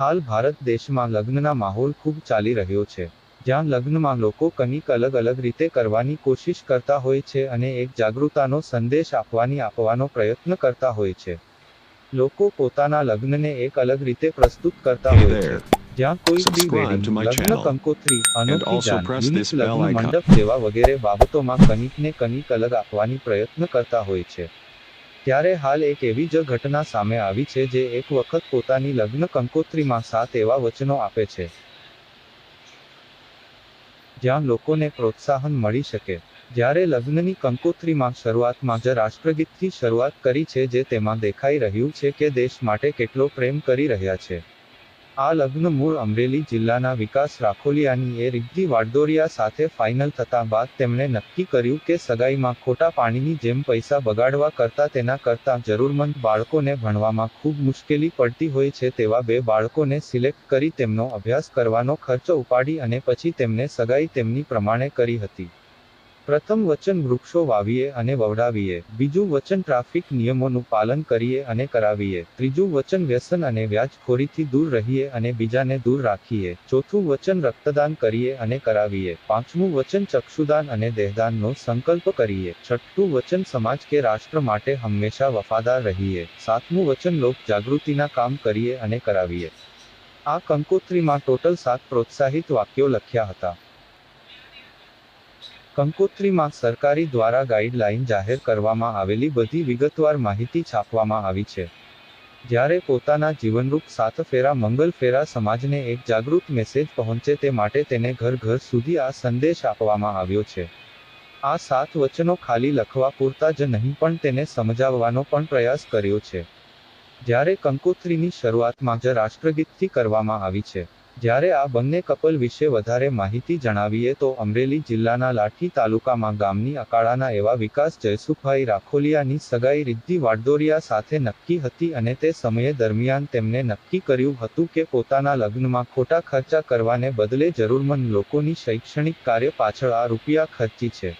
હાલ ભારત દેશમાં લગ્નના માહોલ ખૂબ ચાલી રહ્યો છે જ્યાં લગ્નમાં લોકો કંઈક અલગ અલગ રીતે કરવાની કોશિશ કરતા હોય છે અને એક જાગૃતતાનો સંદેશ આપવાની આપવાનો પ્રયત્ન કરતા હોય છે. લોકો પોતાના લગ્નને એક અલગ રીતે પ્રસ્તુત કરતા હોય છે જ્યાં કોઈ પ્રી વેડિંગ લગ્ન કંકોત્રી અનોખી જાન યુનિક લગ્ન મંડપ જેવા વગેરે બાબતોમાં કંઈકને કંઈક અલગ આપવાની પ્રયત્ન કરતા હોય છે. ત્યારે હાલ એક એવી જ ઘટના સામે આવી છે જે એક વખત પોતાની લગ્ન કંકોત્રીમાં સાત એવા વચનો આપે છે. જ્યાં લોકોને પ્રોત્સાહન મળી શકે. જ્યારે લગ્નની કંકોત્રીમાં શરૂઆતમાં જ રાષ્ટ્રગીતથી શરૂઆત કરી છે જે તેમાં દેખાઈ રહ્યું છે કે દેશ માટે કેટલો પ્રેમ કરી રહ્યા છે. આ લગ્ન મૂળ અમરેલી જિલ્લાના વિકાસ રાખોલિયાની એ રિદ્ધિ વાડદોરિયા સાથે ફાઇનલ થતા બાદ તેમણે નક્કી કર્યું કે સગાઈમાં ખોટા પાણીની જેમ પૈસા બગાડવા કરતા તેના કરતાં જરૂરમંદ બાળકોને ભણવામાં ખૂબ મુશ્કેલી પડતી હોય છે તેવા બે બાળકોને સિલેક્ટ કરી તેમનો અભ્યાસ કરવાનો ખર્ચ ઉપાડી અને પછી તેમને સગાઈ તેમની પ્રમાણે કરી હતી. પ્રથમ વચન વૃક્ષો વાવીએ અને વવડાવીએ. બીજું વચન ટ્રાફિક નિયમોનું પાલન કરીએ અને કરાવીએ. ત્રીજું વચન વ્યસન અને વ્યાજખોરીથી દૂર રહીએ અને બીજાને દૂર રાખીએ. ચોથું વચન રક્તદાન કરીએ અને કરાવીએ. પાંચમું વચન ચક્ષુદાન અને દેહદાનનો સંકલ્પ કરીએ. છઠ્ઠું વચન સમાજ કે રાષ્ટ્ર માટે હંમેશા વફાદાર રહીએ. સાતમું વચન લોક જાગૃતિના કામ કરીએ અને કરાવીએ. આ કંકોત્રીમાં ટોટલ સાત પ્રોત્સાહિત વાક્યો લખ્યા હતા. કંકોત્રીમાં સરકારી દ્વારા ગાઈડલાઈન જાહેર કરવામાં આવેલી બધી વિગતવાર માહિતી છાપવામાં આવી છે. જ્યારે પોતાના જીવનરૂપ સાત ફેરા મંગલ ફેરા સમાજને એક જાગૃત મેસેજ પહોંચે તે માટે તેને ઘર ઘર સુધી આ સંદેશ આપવામાં આવ્યો છે. આ સાત વચનો ખાલી લખવા પૂરતા જ નહીં પણ તેને સમજાવવાનો પણ પ્રયાસ કર્યો છે. જ્યારે કંકોત્રીની શરૂઆતમાં જ રાષ્ટ્રગીતથી કરવામાં આવી છે. જ્યારે આ બંને કપલ વિશે વધારે માહિતી જણાવીએ તો અમરેલી જિલ્લાના લાઠી તાલુકામાં ગામની અકાળાના એવા વિકાસ જયસુખભાઈ રાખોલિયાની સગાઈ રિદ્ધિ વાડદોરિયા સાથે નક્કી હતી અને તે સમયે દરમિયાન તેમને નક્કી કર્યું હતું કે પોતાના લગ્નમાં ખોટા ખર્ચા કરવાને બદલે જરૂરમંદ લોકોની શૈક્ષણિક કાર્ય પાછળ આ રૂપિયા ખર્ચી છે.